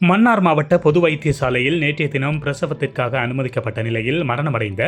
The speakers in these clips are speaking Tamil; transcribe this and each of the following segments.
மன்னார் மாவட்ட பொது வைத்தியசாலையில் நேற்றைய தினம் பிரசவத்திற்காக அனுமதிக்கப்பட்ட நிலையில் மரணமடைந்த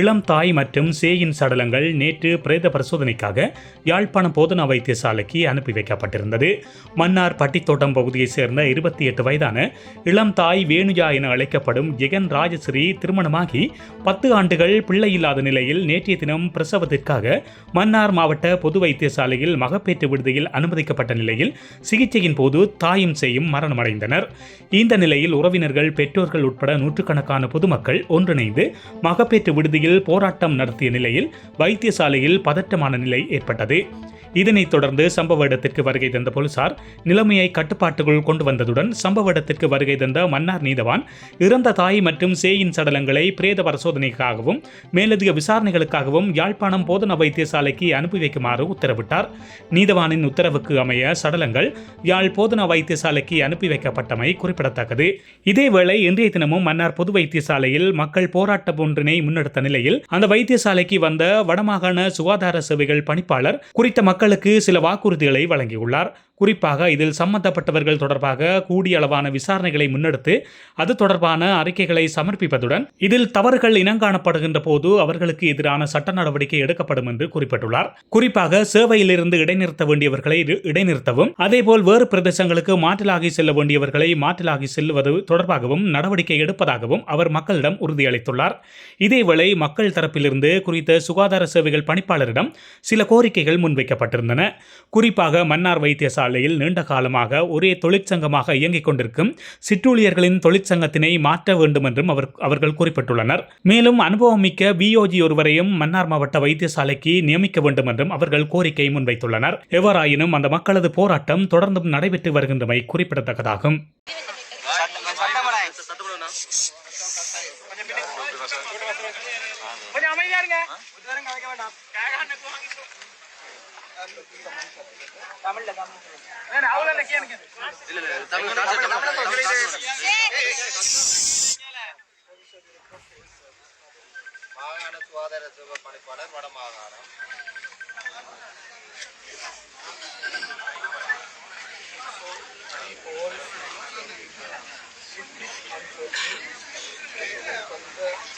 இளம் தாய் மற்றும் சேயின் சடலங்கள் நேற்று பிரேத பரிசோதனைக்காக யாழ்ப்பாணம் போதனா வைத்தியசாலைக்கு அனுப்பி வைக்கப்பட்டிருந்தது. மன்னார் பட்டித்தோட்டம் பகுதியைச் சேர்ந்த இருபத்தி எட்டு வயதான இளம் தாய் வேணுஜா என அழைக்கப்படும் ஜெகன் ராஜஸ்ரீ திருமணமாகி பத்து ஆண்டுகள் பிள்ளை இல்லாத நிலையில் நேற்றைய தினம் பிரசவத்திற்காக மன்னார் மாவட்ட பொது வைத்தியசாலையில் மகப்பேற்று விடுதியில் அனுமதிக்கப்பட்ட நிலையில் சிகிச்சையின் போது தாயும் சேயும் மரணமடைந்தனர். இந்த நிலையில் உறவினர்கள் பெற்றோர்கள் உட்பட நூற்றுக்கணக்கான பொதுமக்கள் ஒன்றிணைந்து மகப்பேற்று விடுதியில் போராட்டம் நடத்திய நிலையில் வைத்தியசாலையில் பதற்றமான நிலை ஏற்பட்டது. இதனைத் தொடர்ந்து சம்பவ இடத்திற்கு வருகை தந்த போலீசார் நிலைமையை கட்டுப்பாட்டுக்குள் கொண்டு வந்ததுடன் சம்பவ இடத்திற்கு வருகை தந்த மன்னார் நீதவான் இறந்த தாய் மற்றும் சேயின் சடலங்களை பிரேத பரிசோதனைக்காகவும் மேலதிக விசாரணைகளுக்காகவும் யாழ்ப்பாணம் போதனா வைத்தியசாலைக்கு அனுப்பி வைக்குமாறு உத்தரவிட்டார். நீதவானின் உத்தரவுக்கு அமைய சடலங்கள் யாழ் போதனா வைத்தியசாலைக்கு அனுப்பி வைக்கப்பட்டமை குறிப்பிடத்தக்கது. இதேவேளை இன்றைய தினமும் மன்னார் பொது வைத்தியசாலையில் மக்கள் போராட்டம் ஒன்றினை முன்னெடுத்த நிலையில் அந்த வைத்தியசாலைக்கு வந்த வடமாகாண சுகாதார சேவைகள் பணிப்பாளர் குறித்த மக்களுக்கு சில வாக்குறுதிகளை வழங்கியுள்ளார். குறிப்பாக இதில் சம்பந்தப்பட்டவர்கள் தொடர்பாக கூடிய அளவான விசாரணைகளை முன்னெடுத்து அது தொடர்பான அறிக்கைகளை சமர்ப்பிப்பதுடன் இதில் தவறுகள் இனங்காணப்படுகின்ற போது அவர்களுக்கு எதிரான சட்ட நடவடிக்கை எடுக்கப்படும் என்று குறிப்பிட்டுள்ளார். குறிப்பாக சேவையிலிருந்து இடைநிறுத்த வேண்டியவர்களை இடைநிறுத்தவும் அதேபோல் வேறு பிரதேசங்களுக்கு மாற்றலாகி செல்ல வேண்டியவர்களை மாற்றலாகி செல்வது தொடர்பாகவும் நடவடிக்கை எடுப்பதாகவும் அவர் மக்களிடம் உறுதியளித்துள்ளார். இதேவேளை மக்கள் தரப்பிலிருந்து குறித்த சுகாதார சேவைகள் பணிப்பாளரிடம் சில கோரிக்கைகள் முன்வைக்கப்பட்டிருந்தன. குறிப்பாக மன்னார் வைத்தியசாலையில் நீண்ட காலமாக ஒரே தொழிற்சங்கமாக இயங்கிக் கொண்டிருக்கும் சிற்றூழியர்களின் தொழிற்சங்கத்தினை மாற்ற வேண்டும் என்றும் அவர் அவர்கள் குறிப்பிட்டுள்ளனர். மேலும் அனுபவமிக்க பிஓஜி ஒருவரையும் மன்னார் மாவட்ட வைத்தியசாலைக்கு நியமிக்க வேண்டும் என்றும் அவர்கள் கோரிக்கை முன்வைத்துள்ளனர். எவ்வாறாயினும் அந்த மக்களது போராட்டம் தொடர்ந்தும் நடைபெற்று வருகின்றமை குறிப்பிடத்தக்கதாகும். கொஞ்சம் அமைதியா இருங்க. வேண்டாம். தமிழ்ல தமிழ் அவ்வளோ இல்லை கேளுங்க மாகாண சுகாதார சேவை பணிப்பாளர் வடமாகாணம் மாகாணம் Thank you.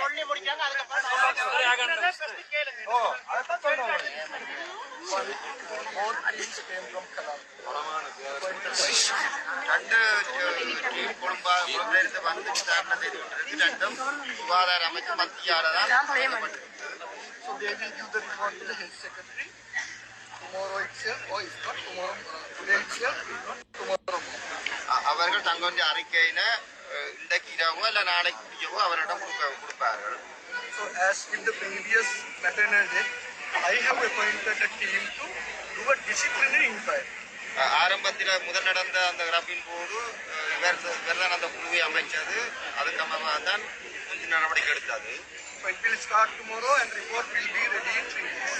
சொல்லி முடிச்சாங்க அதுக்கப்புறம் ஓ அதான் சொல்றேன் രണ്ട് കുടുംബത്തെ വന്ന് വിചാരണ ചെയ്തിട്ടുണ്ട് ഇത് രണ്ടും സുഖാധാര അമ്മയ്ക്ക് മത്തിയാളതാണ് So they will give the report to the health secretary tomorrow itself or if not tomorrow, today itself, if not tomorrow. അവർക്ക് തങ്കോന്റെ അറിക്കയിന് இன்றைக்கு இரவோ இல்ல நாளைக்கு பிடிக்கவோ அவரிடம் கொடுக்க கொடுப்பார்கள் So as in the previous maternal death, I have appointed a team to do a disciplinary inquiry. அஹ், ஆரம்பத்தில முதல் நடந்த அந்த இறப்பின் போது இவர் இவர் தான் அந்த குழுவை அமைச்சது அதுக்கமாக தான் முந்தி நடவடிக்கை எடுத்தது it will start tomorrow and report will be ready in three days.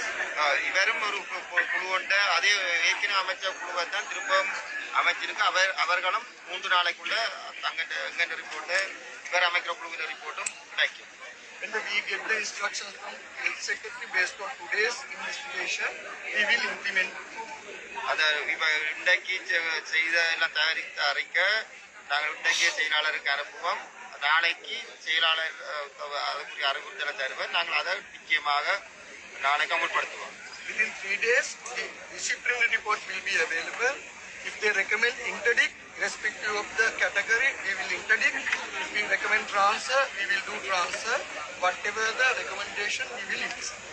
இவரும் ஒரு குழு கொண்ட அதே ஏற்கனவே அமைச்ச குழுவை தான் திரும்பவும் அமைச்சிருக்கு. அவர் அவர்களும் மூன்று நாளைக்குள்ள தங்க எங்க ரிப்போர்ட்டு இவர் அமைக்கிற குழுவின் ரிப்போர்ட்டும் கிடைக்கும். The, we get the instructions from health secretary based on today's investigation, we will implement. அதை இப்ப இன்றைக்கு செய்த எல்லாம் தயாரித்த அறிக்கை நாங்கள் இன்றைக்கே செயலாளருக்கு அனுப்புவோம். நாளைக்கு செயலாளர் அதுக்குரிய அறிவுறுத்தலை தருவர். நாங்கள் அதை நிச்சயமாக நாளைக்கு அமுல்படுத்துவோம். Within three days, the disciplinary report will be available. If they recommend interdict, irrespective of the category, we will interdict. If we recommend transfer, we will do transfer. Whatever the recommendation, we will implement.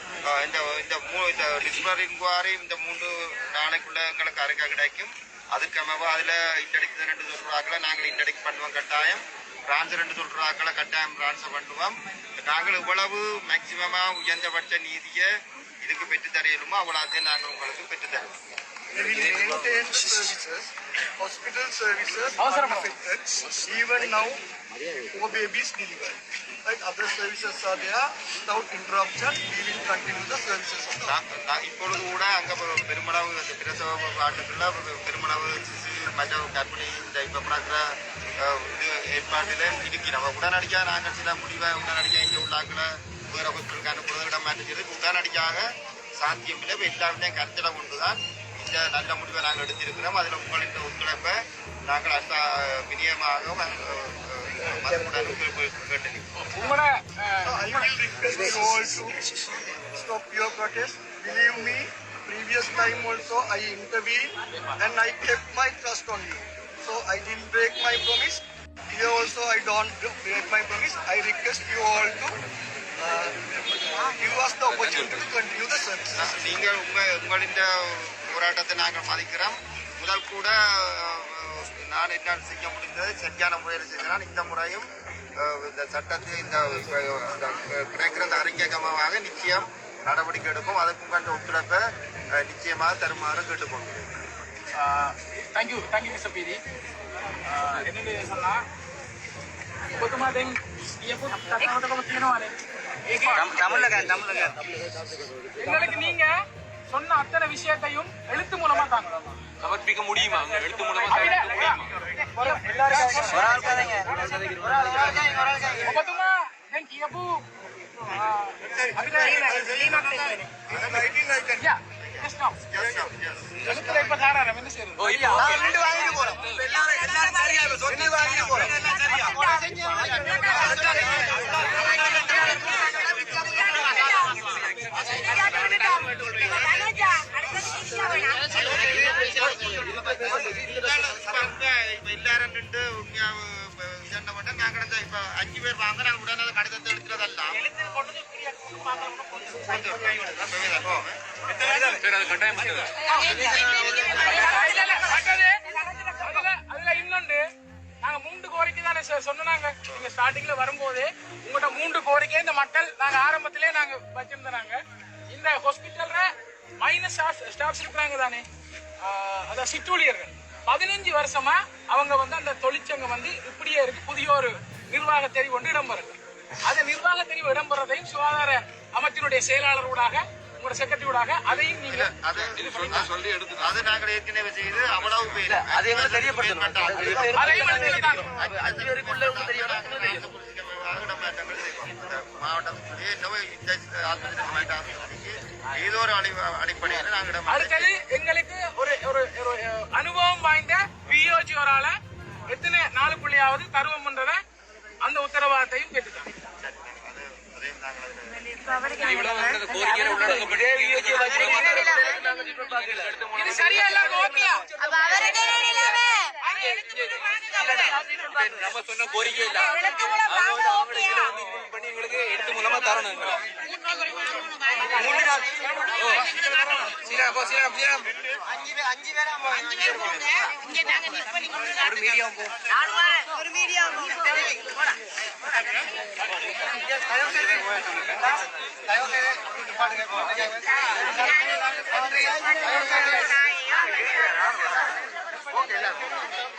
இந்த இந்த மூ இந்த டிஸ்பிளரி இன்குவாரி இந்த மூன்று நாளைக்குள்ள எங்களுக்கு அறிக்கை கிடைக்கும் அதுக்கமவ அதில் இன்டடிக்ட் ரெண்டு சொல்றாக்களை நாங்கள் இன்டடிக்ட் பண்ணுவோம் கட்டாயம் டிரான்ஸ்ஃபர் ரெண்டு சொல்றாக்களை கட்டாயம் டிரான்ஸ்ஃபர் பண்ணுவோம் நாங்கள் இவ்வளவு மேக்சிமமாக உயர்ந்தபட்ச நீதியை இதுக்கு பெற்றுத்தரையிலுமோ தரையிலுமோ நாங்கள் உங்களுக்கு பெற்றுத்தருவோம் We maintain services hospital services unaffected. Even now, four babies delivered. Right, other services are there. Without interruption, we will continue the services இப்பொழுது கூட அங்க பெருமளவு அந்த பிரசவ வார்டுக்குள்ள பெருமளவு சிசு மற்ற கர்ப்பிணி இந்த இப்போ நடக்கிற இது ஏற்பாட்டில் இருக்கிறோம் உடனடியாக நாங்கள் சில முடிவை உடனடியாக இங்கே உள்ளாக்களை வேறு ஹாஸ்பிட்டலுக்கு அனுப்புறது இடம் மாற்றுகிறது உடனடியாக சாத்தியம் இல்லை இப்ப எல்லாருமே கருத்தில் கொண்டுதான் இந்த நல்ல முடிவை நாங்கள் எடுத்திருக்கிறோம் அதில் உங்களின் ஒத்துழைப்பை நாங்கள் அந்த விநியமாக மதமுடன் கேட்டு So I will request you all to stop your protest. Believe me, previous time also I intervened and I kept my trust on you. So I didn't break my promise. Here also I don't break my promise. I request you all to uh, give us the opportunity to continue the services. நீங்கள் உங்க உங்களின் போராட்டத்தை நாங்கள் மதிக்கிறோம் முதல் கூட அஹ், நான் என்னால் செய்ய முடிந்தது சரியான முறையில் செய்கிறேன் இந்த முறையும் அஹ், இந்த சட்டத்தை இந்த இப்ப, இந்த கிடைக்கிற அந்த அறிக்கைகமாக நிச்சயம் நடவடிக்கை எடுப்போம் அதற்கு உங்கள் ஒத்துழைப்பை அஹ், நிச்சயமாக தருமாறு கேட்டுக்கொள்கிறேன் தேங்க்யூ தேங்க்யூ மிஸ்டர் பீதி என்னென்னு சொன்னா ඔබතුමා දැන් කියපු කතාවකම තියෙනවානේ ඒකේ எங்களுக்கு நீங்க சொன்ன அத்தனை விஷயத்தையும் எழுத்து மூலமா தாங்க சமர்ப்பிக்க முடியுமா? எழுத்து மூலமா எல்லாரும் நின்று உண்மையா என்ன பண்ண நாங்கள் இந்த இப்ப அஞ்சு பேர் வாங்க நாங்கள் உடனே அந்த கடிதத்தை எடுக்கிறதெல்லாம். மற்றது, அதுல இன்னொன்று நாங்க மூன்று கோரிக்கை தானே சொன்னாங்க. நீங்க ஸ்டார்டிங்ல வரும்போது உங்கள்ட்ட மூன்று கோரிக்கை இந்த மக்கள் நாங்க ஆரம்பத்திலே நாங்க வச்சிருந்தாங்க இந்த ஹாஸ்பிட்டல்ல மைனஸ் ஸ்டாஃப்ஸ் இருக்கிறாங்க தானே. அதான் சிற்றூழியர்கள். பதினஞ்சு வருஷமா அவங்க வந்து அந்த தொழிற்சங்கம் வந்து இப்படியே இருக்கு. புதிய ஒரு நிர்வாக தெரிவு கொண்டு இடம்பெறுது அந்த நிர்வாக தெரிவு இடம்பெறதையும் சுகாதார அமைச்சினுடைய செயலாளரோடாக உங்களோட செக்ரட்டரியோடாக அதையும் நீங்க அது சொல்லி எடுத்து அது நாங்கள் ஏற்கனவே செய்து அவ்வளவு பேர். அதை தெரியப்படுத்தணும். அதையும் மாவட்டத்திற்கு ஏதோ ஒரு அடி அடிப்படையில் நாங்கள் அடுத்தது எங்களுக்கு ஒரு ஒரு அனுபவம் வாய்ந்த பிஓஜி ஒரு ஆளை எத்தனை நாளுக்குள்ளேயாவது தருவம்ன்றத அந்த உத்தரவாதத்தையும் கேட்டுட்டாங்க. இது சரியா எல்லாருக்கும் ஓகேயா? நம்ம சொன்ன கோரிக்கை இல்ல. பண்ணி எங்களுக்கு எடுத்து மூலமா தரணும் சீரா போ ஒரு மீடியா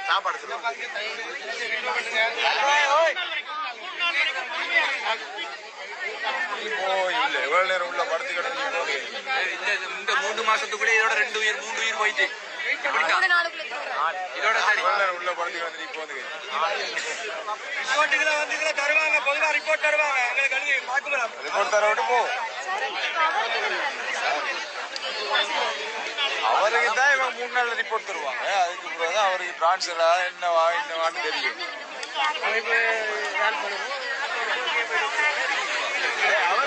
சாப்பாடு சொல்லுங்க. இல்ல. எவ்வளவு நேரம் உள்ள படுத்து கிடந்து இந்த இந்த மூணு மாசத்துக்குள்ள இதோட ரெண்டு உயிர் மூணு உயிர் போயிட்டு. இதோட சரி. நேரம் உள்ள படுத்து கிடந்து போதுங்க ரிப்போர்ட்டுகளை வந்து தருவாங்க. பொதுவாக ரிப்போர்ட் தருவாங்க. எங்களுக்கு எழுதி பார்க்கலாம் ரிப்போர்ட் தர விட்டு போ அவருக்கு தான் இவன் மூணு நாள் ரிப்போர்ட் தருவாங்க. அதுக்கு பிறகு தான் அவருக்கு டிரான்ஸ்ஃபர் என்னவா என்னவான்னு தெரியும் அவர் போயிட்டு அவர் சாவு